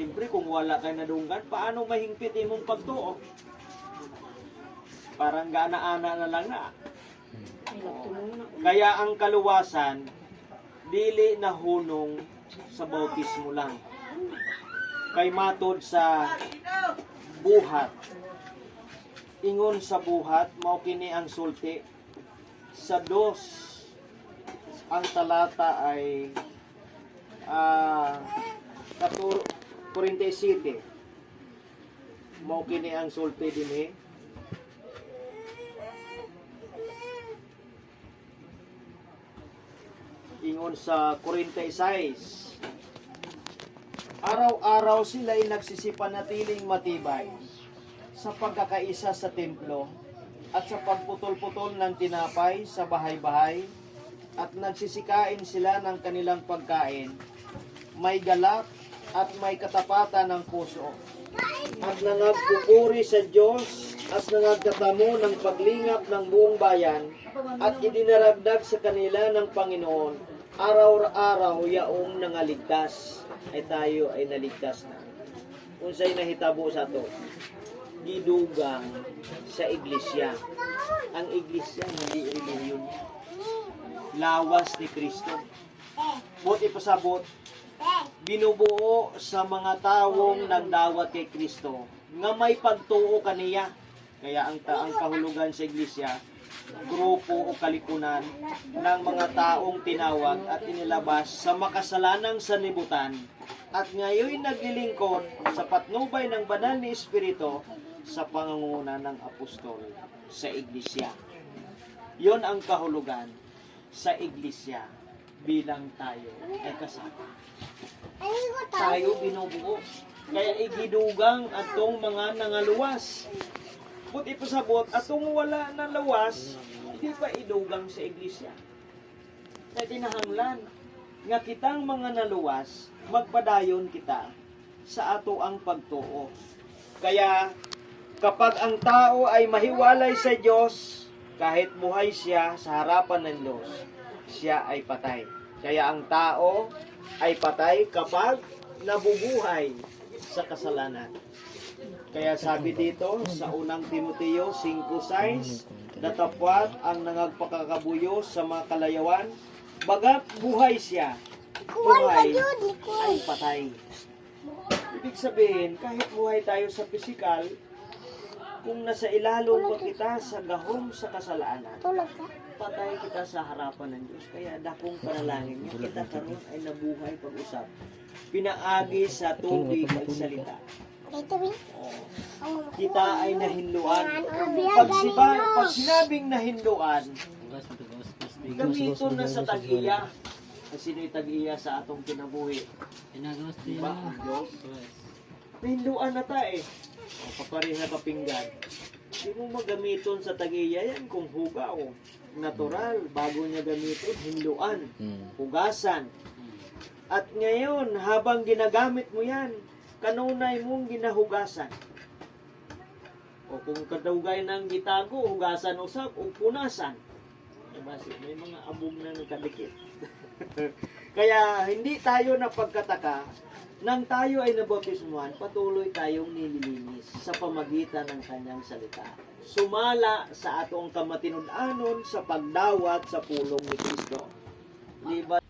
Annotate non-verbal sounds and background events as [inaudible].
Siyempre, kung wala kay nadunggan, paano mahingpit imong pagtuo? Parang gana-ana na lang na. Kaya ang kaluwasan, dili na hunong sa bautismo lang. Kay matod sa buhat. Ingon sa buhat, mao kini ang sulti. Sa dos, ang talata ay ah 47. Mao kini ang sulti dinhi. Ingon sa 46. Araw-araw sila'y nagsisipanatiling matibay sa pagkakaisa sa templo at sa pagputol-putol ng tinapay sa bahay-bahay at nagsisikain sila ng kanilang pagkain. May galak at may katapatan ng puso at nangagpupuri sa Diyos at nangagkatamo ng paglingap ng buong bayan at idinaragdag sa kanila ng Panginoon araw-araw yaong nangaligtas ay tayo ay naligtas na. Unsay nahitabo sa to? Gidugang sa iglesia. Ang iglesia hindi reliyon. Lawas ni Kristo. Buti pasabot, binubuo sa mga tawong nagdawat kay Kristo nga may pagtuo kaniya. Kaya ang, ta- ang kahulugan sa iglesia, grupo o kalikunan ng mga taong tinawag at inilabas sa makasalanang sanibutan at ngayon naglilingkod sa patnubay ng banal ni Espiritu sa pangunguna ng apostol sa iglesia. Yon ang kahulugan sa iglesia bilang tayo ay kasama tayo binubuo. Kaya igidugang atong mga nangaluwas. Put ipasabot, atong wala na lawas, hindi pa idugang sa iglesia. Kaya tinahanglan, nga kitang mga naluwas, magpadayon kita sa ato ang pagtuo. Kaya kapag ang tao ay mahiwalay sa Diyos, kahit buhay siya sa harapan ng Diyos, siya ay patay. Kaya ang tao ay patay kapag nabubuhay sa kasalanan. Kaya sabi dito sa unang Timoteo 5.6, datapwat ang nangagpakakabuyo sa mga kalayawan, bagat buhay siya, buhay ay patay. Ibig sabihin, kahit buhay tayo sa pisikal, kung nasa ilalong pa kita sa gahom sa kasalanan, Tulog ka? patay kita sa harapan ng Diyos. Kaya dakong panalangin niya, kita karon ay nabuhay pag-usap. Pinaagi sa tubig ang salita. Oh, kita ay nahinluan. Pag, siba, pag sinabing nahinluan, gamiton na sa tag-iya. Kasi sino'y tag-iya sa atong kinabuhi? Diba? Ang Diyos. Nahinluan na ta eh. O, papari na kapinggan. Hindi mo magamiton sa tag-iya yan kung hugaw. Natural, bago niya gamiton, hinluan, hugasan. At ngayon, habang ginagamit mo yan, kanunay mong ginahugasan. O kung kadugay ng gitago, hugasan usap o punasan. Diba? May mga abog na nakadikit. [laughs] Kaya hindi tayo napagkataka nang tayo ay nabautismuhan, patuloy tayong nililinis sa pamagitan ng kanyang salita. Sumala sa atong kamatinud-anon sa pagdawat sa pulong ni Kristo. Liba